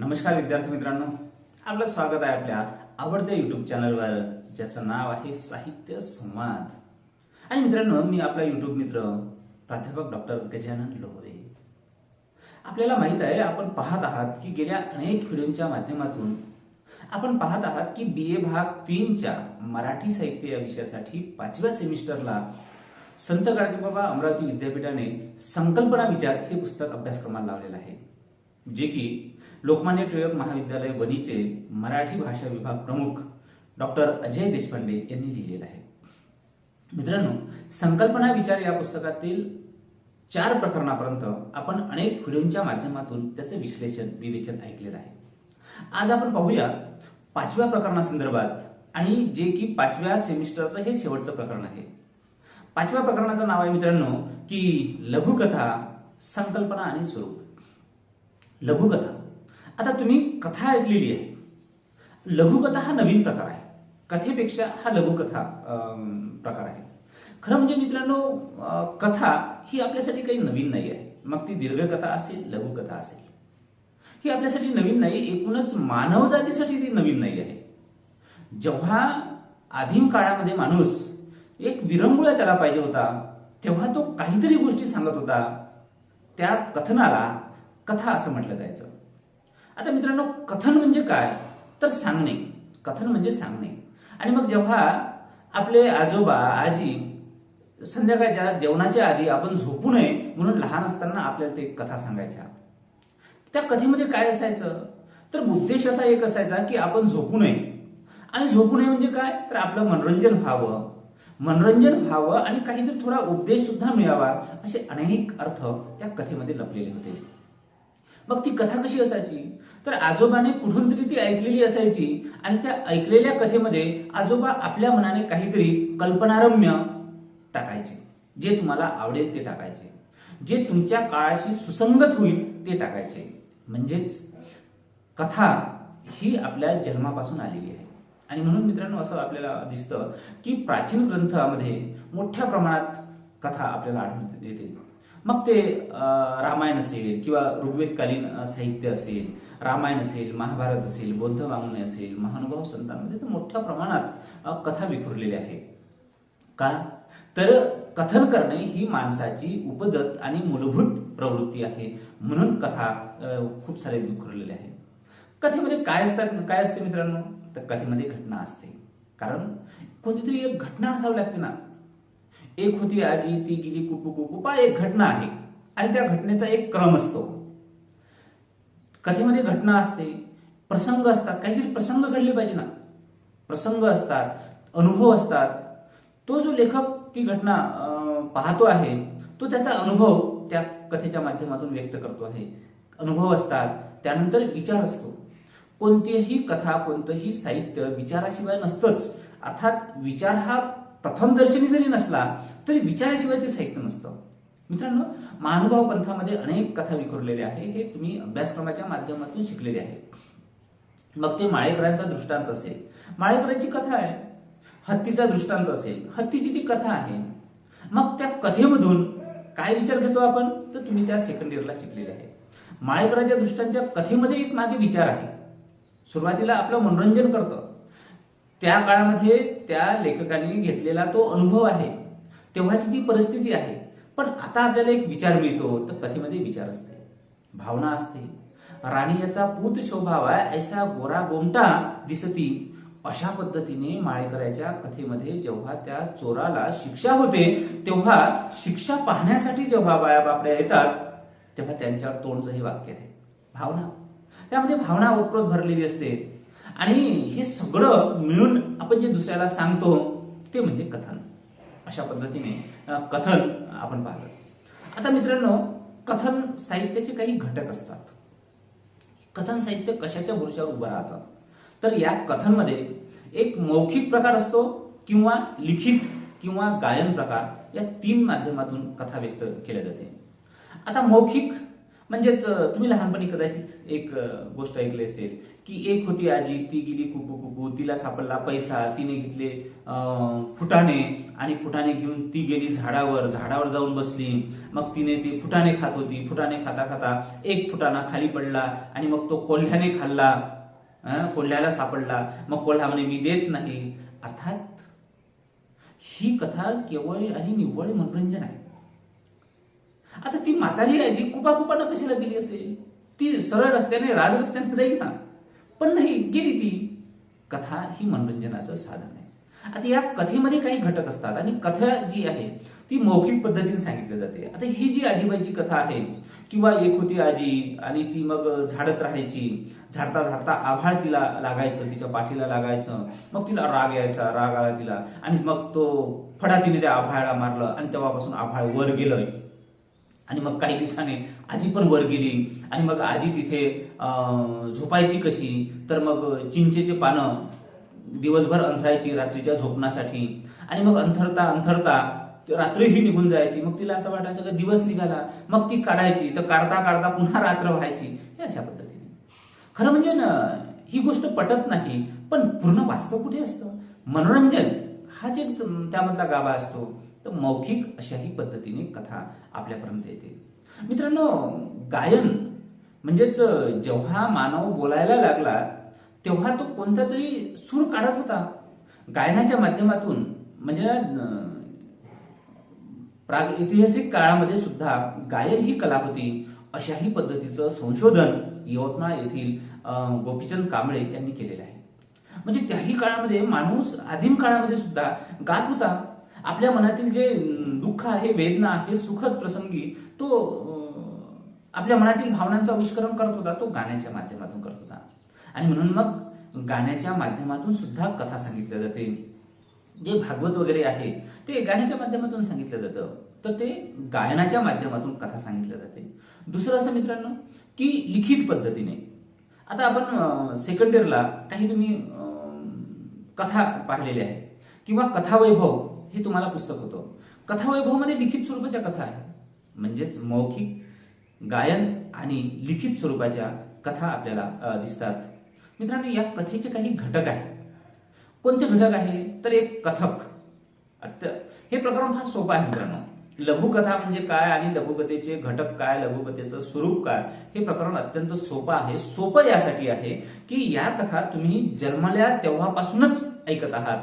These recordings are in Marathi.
नमस्कार विद्यार्थी मित्रांनो. आपलं स्वागत आहे आपल्या आवडत्या युट्यूब चॅनलवर ज्याचं नाव आहे साहित्य संवाद. आणि मित्रांनो मी आपला युट्यूब मित्र प्राध्यापक डॉक्टर गजानन लोहरे. आपल्याला माहीत आहे आपण पाहत आहात की गेल्या अनेक व्हिडिओच्या माध्यमातून आपण पाहत आहात की बी ए भाग तीनच्या मराठी साहित्य या विषयासाठी पाचव्या सेमिस्टरला संत गाडगेबाबा अमरावती विद्यापीठाने संकल्पना विचार हे पुस्तक अभ्यासक्रमाला लावलेलं आहे. जे की लोकमान्य टिळक महाविद्यालय वनीचे मराठी भाषा विभाग प्रमुख डॉक्टर अजय देशपांडे यांनी लिहिलेलं आहे. मित्रांनो संकल्पना विचार या पुस्तकातील चार प्रकरणापर्यंत आपण अनेक व्हिडिओच्या माध्यमातून त्याचं विश्लेषण विवेचन ऐकलेलं आहे. आज आपण पाहूया पाचव्या प्रकरणासंदर्भात आणि जे की पाचव्या सेमिस्टरचं हे शेवटचं प्रकरण आहे. पाचव्या प्रकरणाचं नाव आहे मित्रांनो की लघुकथा संकल्पना आणि स्वरूप. लघुकथा. आता तुम्ही कथा ऐकलेली आहे. लघुकथा हा नवीन प्रकार आहे. कथेपेक्षा हा लघुकथा प्रकार आहे. खरं म्हणजे मित्रांनो कथा ही आपल्यासाठी काही नवीन नाही आहे. मग ती दीर्घकथा असेल लघुकथा असेल. ही आपल्यासाठी नवीन नाही एकूणच मानवजातीसाठी ती नवीन नाही आहे. जेव्हा आदिम काळामध्ये माणूस एक विरंगुळा त्याला पाहिजे होता तेव्हा तो काहीतरी गोष्टी सांगत होता. त्या कथनाला कथा असं म्हटलं जायचं. आता मित्रांनो कथन म्हणजे काय? तर सांगणे. कथन म्हणजे सांगणे. आणि मग जेव्हा आपले आजोबा आजी संध्याकाळच्या जेवणाच्या आधी आपण झोपू नये म्हणून लहान असताना आपल्याला ते कथा सांगायच्या. त्या कथेमध्ये काय असायचं? तर उद्देश असा एक असायचा की आपण झोपू नये. आणि झोपू नये म्हणजे काय? तर आपलं मनोरंजन व्हावं. मनोरंजन व्हावं आणि काहीतरी थोडा उपदेश सुद्धा मिळावा असे अनेक अर्थ त्या कथेमध्ये लपलेले होते. मग ती कथा कशी असायची? तर आजोबाने कुठून तरी ती ऐकलेली असायची आणि त्या ऐकलेल्या कथेमध्ये आजोबा आपल्या मनाने काहीतरी कल्पनारम्य टाकायचे. जे तुम्हाला आवडेल ते टाकायचे. जे तुमच्या काळाशी सुसंगत होईल ते टाकायचे. म्हणजेच कथा ही आपल्या जन्मापासून आलेली आहे. आणि म्हणून मित्रांनो असं आपल्याला दिसतं की प्राचीन ग्रंथामध्ये मोठ्या प्रमाणात कथा आपल्याला आढळून येते. मग ते रामायण असेल किंवा ऋग्वेदकालीन साहित्य असेल रामायण असेल महाभारत असेल बौद्ध वाङ्मय असेल महानुभाव संतांमध्ये तर मोठ्या प्रमाणात कथा विखुरलेल्या आहेत का? तर कथन करणे ही माणसाची उपजत आणि मूलभूत प्रवृत्ती आहे. म्हणून कथा खूप सारे विखुरलेल्या आहेत कथेमध्ये काय असतात काय असते मित्रांनो? तर कथेमध्ये घटना असते. कारण कोणतीतरी एक घटना असावी लागते ना. एक होती आजी ती गेली कुपू कुपा एक घटना आहे. आणि त्या घटनेचा एक क्रम असतो. कथेमध्ये घटना असते प्रसंग असतात काहीतरी प्रसंग घडले पाहिजे ना. प्रसंग असतात अनुभव असतात. तो जो लेखक ती घटना पाहतो आहे तो त्याचा अनुभव त्या कथेच्या माध्यमातून व्यक्त करतो आहे. अनुभव असतात त्यानंतर विचार असतो. कोणतीही कथा कोणतंही साहित्य विचाराशिवाय नसतंच. अर्थात विचार हा प्रथमदर्शनी जरी नसला तरी विचाराशिवाय ते साहित्य नसतं. मित्रांनो महानुभाव पंथामध्ये अनेक कथा विखुरलेल्या आहे हे तुम्ही अभ्यासक्रमाच्या माध्यमातून शिकलेले आहे मग ते माळेकरांचा दृष्टांत असेल. माळेकरांची कथा आहे. हत्तीचा दृष्टांत असेल. हत्तीची ती कथा आहे. मग त्या कथेमधून काय विचार घेतो आपण? तर तुम्ही त्या सेकंड इयरला शिकलेले आहे माळेकरांच्या दृष्टांच्या कथेमध्ये एक मागे विचार आहे. सुरुवातीला आपलं मनोरंजन करतं. त्या काळामध्ये त्या लेखकाने घेतलेला तो अनुभव आहे. तेव्हाची ती परिस्थिती आहे. पण आता आपल्याला एक विचार मिळतो तर कथेमध्ये विचार असते भावना असते. राणी याचा पूत शोभावा ऐसा गोरा गोमटा दिसती. अशा पद्धतीने माळेकराच्या कथेमध्ये जेव्हा त्या चोराला शिक्षा होते तेव्हा शिक्षा पाहण्यासाठी जेव्हा बाया बापड्या येतात तेव्हा त्यांच्या तोंडचं हे वाक्य आहे. भावना. त्यामध्ये भावना ओतप्रोत भरलेली असते. आणि हे सगळं मिळून आपण जे दुसऱ्याला सांगतो ते म्हणजे कथन. अशा पद्धतीने कथन आपण पाहतो आता मित्रांनो कथन साहित्याचे काही घटक असतात. कथन साहित्य कशाच्या भरोशावर उभं राहतं? तर या कथनमध्ये एक मौखिक प्रकार असतो किंवा लिखित किंवा गायन प्रकार या तीन माध्यमातून कथा व्यक्त केल्या जाते. आता मौखिक म्हणजेच तुम्ही लहानपणी कदाचित एक गोष्ट ऐकली असेल की एक होती आजी ती गेली कुकू कुकू तिला सापडला पैसा तिने घेतले फुटाणे आणि फुटाणे घेऊन ती गेली झाडावर झाडावर जाऊन बसली. मग तिने ती फुटाणे खात होती. फुटाणे खाता खाता एक फुटाणा खाली पडला आणि मग तो कोल्ह्याने खाल्ला कोल्ह्याला सापडला. मग कोल्हा म्हणे मी देत नाही. अर्थात ही कथा केवळ आणि निव्वळ मनोरंजन आहे. आता ती म्हातारी आहे कुपा कुपानं कशाला गेली असेल? ती सरळ रस्त्याने राज रस्त्याने जाईल ना? पण नाही गेली ती. कथा ही मनोरंजनाचं साधन आहे. आता या कथेमध्ये काही घटक असतात आणि कथा जी आहे ती मौखिक पद्धतीने सांगितली जाते. आता ही जी आजीबाईची कथा आहे किंवा एक होती आजी आणि ती मग झाडत राहायची झाडता झाडता आभाळ तिला लागायचं तिच्या पाठीला लागायचं मग तिला राग यायचा राग आला तिला. आणि मग तो फडा तिने त्या आभाळाला मारलं आणि तेव्हापासून आभाळ वर गेलं आणि मग काही दिवसाने आजी पण वर गेली आणि मग आजी तिथे झोपायची कशी? तर मग चिंचेचे पानं दिवसभर अंथरायची रात्रीच्या झोपण्यासाठी. आणि मग अंथरता अंथरता रात्रीही निघून जायची. मग तिला असं वाटायचं का दिवस निघाला मग ती काढायची तर काढता काढता पुन्हा रात्र व्हायची. हे अशा पद्धतीने. खरं म्हणजे ना ही गोष्ट पटत नाही पण पूर्ण वास्तव कुठे असतं? मनोरंजन हाच एक त्यामधला गाभा असतो. तर मौखिक अशाही पद्धतीने कथा आपल्यापर्यंत येते. मित्रांनो गायन म्हणजेच जेव्हा मानव बोलायला लागला तेव्हा तो कोणता तरी सूर काढत होता. गायनाच्या माध्यमातून म्हणजे प्राग ऐतिहासिक काळामध्ये सुद्धा गायन ही कला होती अशाही पद्धतीचं संशोधन यवतमाळ येथील गोपीचंद कांबळे यांनी केलेलं आहे. म्हणजे त्याही काळामध्ये माणूस आदिम काळामध्ये सुद्धा गात होता. आपल्या मनातील जे दुःख आहे वेदना आहे सुखद प्रसंगी तो आपल्या मनातील भावनांचं आविष्करण करत होता तो गाण्याच्या माध्यमातून करत होता. आणि म्हणून मग गाण्याच्या माध्यमातून सुद्धा कथा सांगितल्या जाते. जे भागवत वगैरे आहे ते गाण्याच्या माध्यमातून सांगितलं जातं. तर ते गायनाच्या माध्यमातून कथा सांगितल्या जाते. दुसरं असं मित्रांनो की लिखित पद्धतीने. आता आपण सेकंड इयरला काही तुम्ही कथा पाहिलेल्या आहेत किंवा कथावैभव हे तुम्हाला पुस्तक होतं. कथावैभवमध्ये लिखित स्वरूपाच्या कथा आहे. म्हणजेच मौखिक गायन आणि लिखित स्वरूपाच्या कथा आपल्याला दिसतात. मित्रांनो या कथेचे काही घटक आहेत. कोणते घटक आहे? तर एक कथक. अत्य हे प्रकरण फार सोपं आहे मित्रांनो. लघुकथा म्हणजे काय आणि लघुकथेचे घटक काय लघुकथेचं स्वरूप काय हे प्रकरण अत्यंत सोपं आहे. सोपं यासाठी आहे की या कथा तुम्ही जन्मल्या तेव्हापासूनच ऐकत आहात.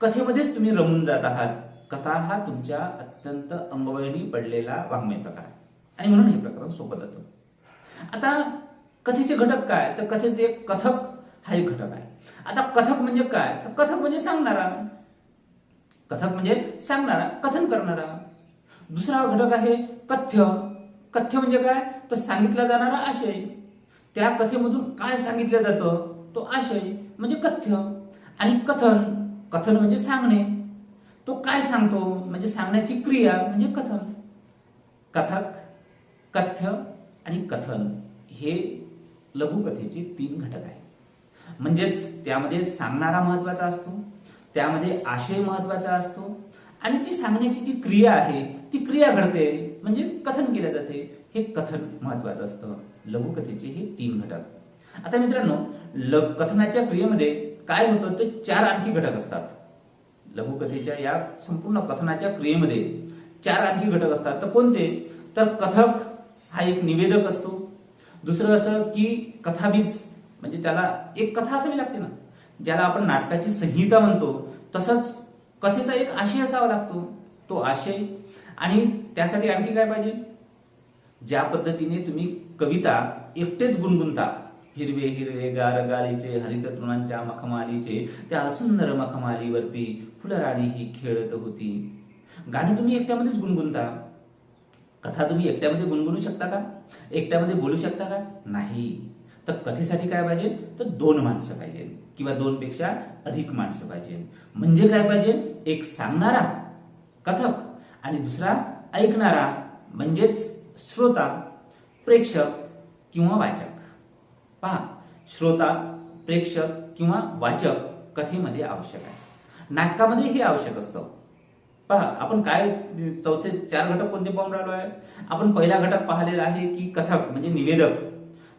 कथेमध्येच तुम्ही रमून जात आहात. कथा हा तुमच्या अत्यंत अंगवळणी पडलेला वाङ्मय प्रकार आणि म्हणून हे प्रकरण सोपं जातं. आता कथेचे घटक काय? तर कथेचे एक कथक हा एक घटक आहे. आता कथक म्हणजे काय? तर कथक म्हणजे सांगणारा. कथक म्हणजे सांगणारा कथन करणारा. दुसरा घटक आहे कथ्य. कथ्य म्हणजे काय? तर सांगितला जाणारा आशय. त्या कथेमधून काय सांगितलं जातं? तो आशय म्हणजे कथ्य. आणि कथन कथन म्हणजे सांगणे. तो काय सांगतो? म्हणजे सांगण्याची क्रिया म्हणजे कथन. कथक कथ्य आणि कथन हे लघुकथेचे तीन घटक आहेत. म्हणजेच त्यामध्ये सांगणारा महत्त्वाचा असतो त्यामध्ये आशय महत्त्वाचा असतो आणि ती सांगण्याची जी क्रिया आहे ती क्रिया घडते. म्हणजे कथन केलं जाते. हे कथन महत्वाचं असतं. लघुकथेचे हे तीन घटक. आता मित्रांनो ल कथनाच्या क्रियेमध्ये काय होतं तर चार आणखी घटक असतात. लघुकथेच्या या संपूर्ण कथनाच्या क्रियेमध्ये चार आणखी घटक असतात. तर कोणते? तर कथक हा एक निवेदक असतो. दुसरं असं की कथाबीज म्हणजे त्याला एक कथा असावी लागते ना ज्याला आपण नाटकाची संहिता म्हणतो. तसंच कथेचा एक आशय असावा लागतो. तो आशय. आणि त्यासाठी आणखी काय पाहिजे? ज्या पद्धतीने तुम्ही कविता एकटेच गुणगुणता हिरवे हिरवे गार गालीचे हरित तृणांच्या मखमालीचे त्या सुंदर मखमालीवरती फुलराणी ही खेळत होती. गाणे तुम्ही एकट्यामध्येच गुणगुणता. कथा तुम्ही एकट्यामध्ये गुणगुणू शकता का? एकट्यामध्ये बोलू शकता का? नाही. तर कथेसाठी काय पाहिजे? तर दोन माणसं पाहिजे किंवा दोन पेक्षा अधिक माणसं पाहिजे. म्हणजे काय पाहिजे? एक सांगणारा कथक आणि दुसरा ऐकणारा म्हणजेच श्रोता प्रेक्षक किंवा वाचक. पहा श्रोता प्रेक्षक किंवा वाचक कथेमध्ये आवश्यक आहे. नाटकामध्ये हे आवश्यक असतं. पहा आपण काय चौथे चार घटक कोणते पाहून राहिलो आहे? आपण पहिला घटक पाहिलेला आहे की कथक म्हणजे निवेदक.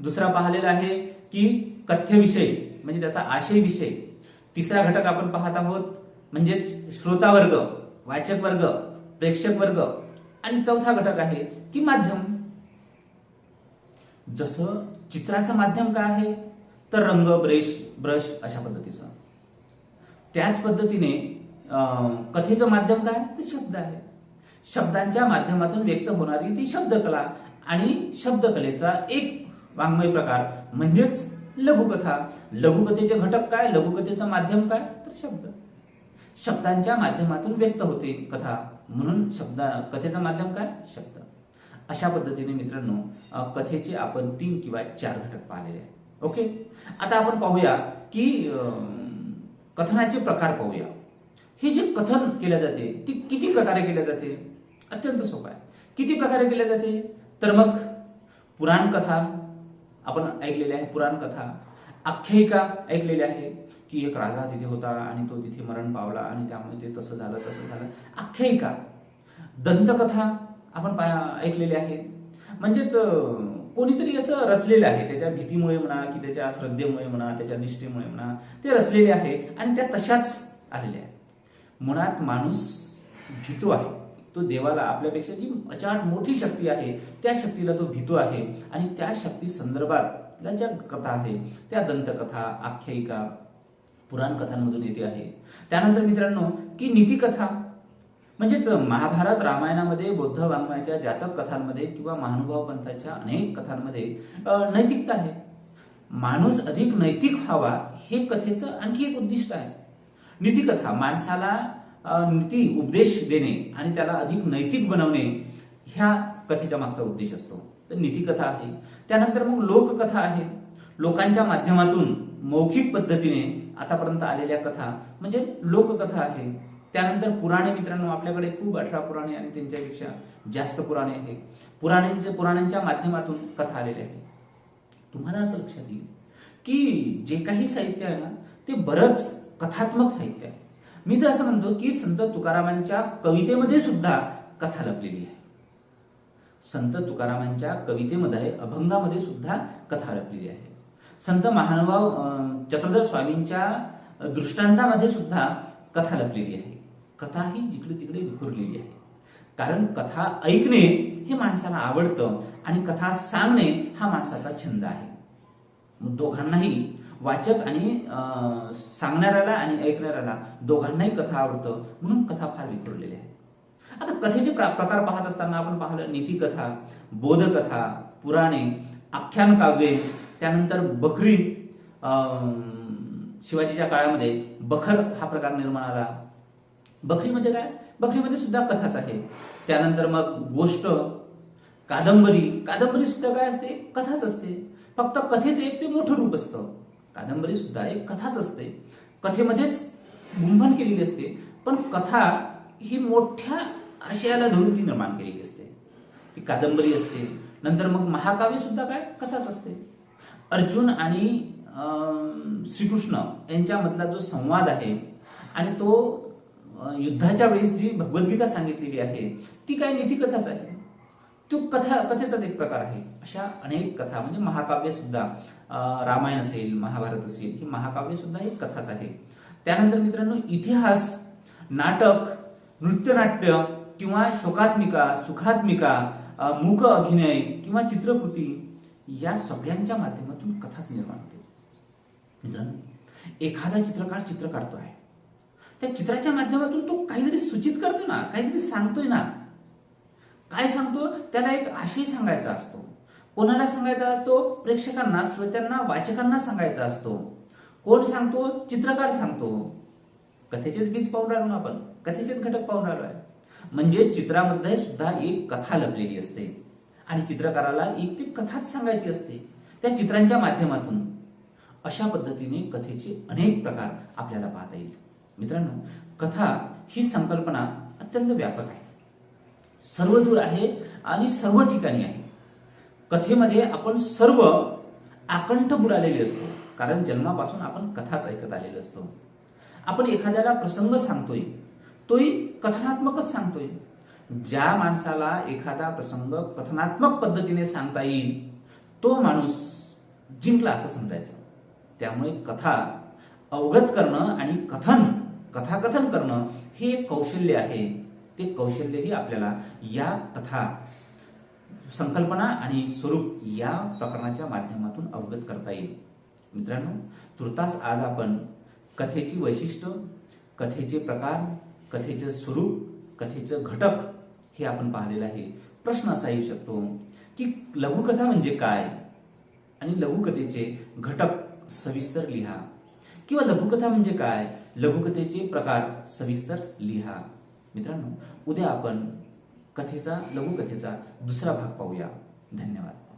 दुसरा पाहिलेला आहे की कथ्यविषय म्हणजे त्याचा आशय विषय तिसरा घटक आपण पाहत आहोत म्हणजे श्रोता वर्ग वाचक वर्ग प्रेक्षक वर्ग आणि चौथा घटक आहे की माध्यम. जसं चित्राचं माध्यम काय आहे? तर रंग ब्रेश ब्रश अशा पद्धतीचं. त्याच पद्धतीने कथेचं माध्यम काय? तर शब्द आहे. शब्दांच्या माध्यमातून व्यक्त होणारी ती शब्दकला आणि शब्दकलेचा एक वाङ्मय प्रकार म्हणजेच लघुकथा. लघुकथेचे घटक काय? लघुकथेचं माध्यम काय? तर शब्द. शब्दांच्या माध्यमातून व्यक्त होते कथा. म्हणून शब्द कथेचं माध्यम काय? शब्द. अशा पद्धतीने मित्रांनो कथेचे आपण तीन किंवा चार घटक पाहिलेले आहेत. ओके आता आपण पाहूया की कथनाचे प्रकार पाहूया. हे जे कथन केले जाते ती किती प्रकारे केले जाते? अत्यंत सोपं आहे. किती प्रकारे केले जाते? तर मग पुराण कथा आपण ऐकलेल्या आहे पुराण कथा. आख्यायिका ऐकलेली आहे की एक राजा तिथे होता आणि तो तिथे मरण पावला आणि त्यामुळे ते तसं झालं तसं झालं. आख्यायिका दंतकथा आपण ऐकलेले आहे म्हणजेच कोणीतरी असं रचलेलं आहे. त्याच्या भीतीमुळे म्हणा की त्याच्या श्रद्धेमुळे म्हणा त्याच्या निष्ठेमुळे म्हणा ते रचलेले आहे आणि त्या तशाच आलेल्या आहेत. मुळात माणूस भीतो आहे. तो देवाला आपल्यापेक्षा जी अचाट मोठी शक्ती आहे त्या शक्तीला तो भीतो आहे. आणि त्या शक्ती संदर्भात ज्या कथा आहे त्या दंतकथा आख्यायिका पुराण कथांमधून येते आहे. त्यानंतर मित्रांनो की नीतिकथा. म्हणजेच महाभारत रामायणामध्ये बौद्ध वाङ्मयाच्या जातक कथांमध्ये किंवा महानुभाव पंथाच्या अनेक कथांमध्ये नैतिकता आहे. माणूस अधिक नैतिक व्हावा हे कथेचं आणखी एक उद्दिष्ट आहे. नीतिकथा माणसाला नीती उपदेश देणे आणि त्याला अधिक नैतिक बनवणे ह्या कथेच्या मागचा उद्देश असतो. तर नीतिकथा आहे. त्यानंतर मग लोककथा आहे. लोकांच्या माध्यमातून मौखिक पद्धतीने आतापर्यंत आलेल्या कथा म्हणजे लोककथा आहे. त्यानंतर पुराणे मित्रांनो आपल्याकडे खूप अठरा पुराणे आणि त्यांच्यापेक्षा जास्त पुराणे आहे पुराणांच्या पुराणांच्या माध्यमातून कथा आलेल्या आहेत तुम्हाला असं लक्षात येईल की जे काही साहित्य आहे ना ते बरंच कथात्मक साहित्य आहे. मी तर असं म्हणतो की संत तुकारामांच्या कवितेमध्ये सुद्धा कथा लपलेली आहे. संत तुकारामांच्या कवितेमध्ये अभंगामध्ये सुद्धा कथा लपलेली आहे. संत महानुभाव चक्रधर स्वामींच्या दृष्टांतामध्ये सुद्धा कथा लपलेली आहे. कथा ही जिकडे तिकडे विखुरलेली आहे. कारण कथा ऐकणे हे माणसाला आवडतं आणि कथा सांगणे हा माणसाचा छंद आहे. दोघांनाही वाचक आणि सांगणाऱ्याला आणि ऐकणाऱ्याला दोघांनाही कथा आवडतं म्हणून कथा फार विखुरलेली आहे. आता कथेचे प्रा- प्रकार पाहत असताना आपण पाहिलं नीतिकथा बोधकथा पुराणे आख्यान काव्ये त्यानंतर बखरी शिवाजीच्या काळामध्ये बखर हा प्रकार निर्माण आला. बखरीमध्ये काय? बखरीमध्ये सुद्धा कथाच आहे. त्यानंतर मग गोष्ट कादंबरी. कादंबरी सुद्धा काय असते? कथाच असते. फक्त कथेचं एक ते मोठं रूप असतं. कादंबरी सुद्धा एक कथाच असते. कथेमध्येच गुंफण केलेली असते. पण कथा ही मोठ्या आशयाला धरून ती निर्माण केलेली असते. ती कादंबरी असते. नंतर मग महाकाव्य सुद्धा काय? कथाच असते. अर्जुन आणि श्रीकृष्ण यांच्यामधला जो संवाद आहे आणि तो युद्धाच्या वेळेस जी भगवद्गीता सांगितलेली आहे ती काय नीतिकथाच आहे? तो कथा कथेचाच एक प्रकार आहे. अशा अनेक कथा म्हणजे महाकाव्य सुद्धा रामायण असेल महाभारत असेल ही महाकाव्य सुद्धा एक कथाच आहे. त्यानंतर मित्रांनो इतिहास नाटक नृत्यनाट्य किंवा शोकात्मिका सुखात्मिका मूक अभिनय किंवा चित्रकृती या सगळ्यांच्या माध्यमातून कथाच निर्माण होते. मित्रांनो एखादा चित्रकार चित्र काढतो आहे. त्या चित्राच्या माध्यमातून तो काहीतरी सूचित करतो ना काहीतरी सांगतोय ना. काय सांगतो? त्याला एक आशय सांगायचा असतो. कोणाला सांगायचा असतो? प्रेक्षकांना श्रोत्यांना वाचकांना सांगायचा असतो. कोण सांगतो? चित्रकार सांगतो. कथेचेच बीज पाहून राहिलो ना आपण. कथेचेच घटक पाहून राहिलो आहे. म्हणजे चित्रामध्ये सुद्धा एक कथा लपलेली असते. आणि चित्रकाराला एक ती कथाच सांगायची असते. त्या चित्रांच्या माध्यमातून. अशा पद्धतीने कथेचे अनेक प्रकार आपल्याला पाहता येईल. मित्रांनो कथा ही संकल्पना अत्यंत व्यापक आहे. सर्वदूर आहे आणि सर्व ठिकाणी आहे. कथेमध्ये आपण सर्व आकंठ बुडालेले असतो कारण जन्मापासून आपण कथाच ऐकत आलेलो असतो. आपण एखाद्याला प्रसंग सांगतोय तोही कथनात्मकच सांगतोय. ज्या माणसाला एखादा प्रसंग कथनात्मक पद्धतीने सांगता येईल तो माणूस जिंकला असं समजायचं. त्यामुळे कथा अवगत करणं आणि कथन कथाकथन करणं हे एक कौशल्य आहे. ते कौशल्यही आपल्याला या कथा संकल्पना आणि स्वरूप या प्रकरणाच्या माध्यमातून अवगत करता येईल. मित्रांनो तुर्तास आज आपण कथेची वैशिष्ट्य कथेचे प्रकार कथेचे स्वरूप कथेचं घटक हे आपण पाहिलेलं आहे. प्रश्न असा येऊ शकतो की लघुकथा म्हणजे काय? आणि लघुकथेचे घटक सविस्तर लिहा. किंवा लघुकथा म्हणजे काय? लघुकथेचे प्रकार सविस्तर लिहा. मित्रांनो उद्या आपण कथेचा लघुकथेचा दुसरा भाग पाहूया. धन्यवाद.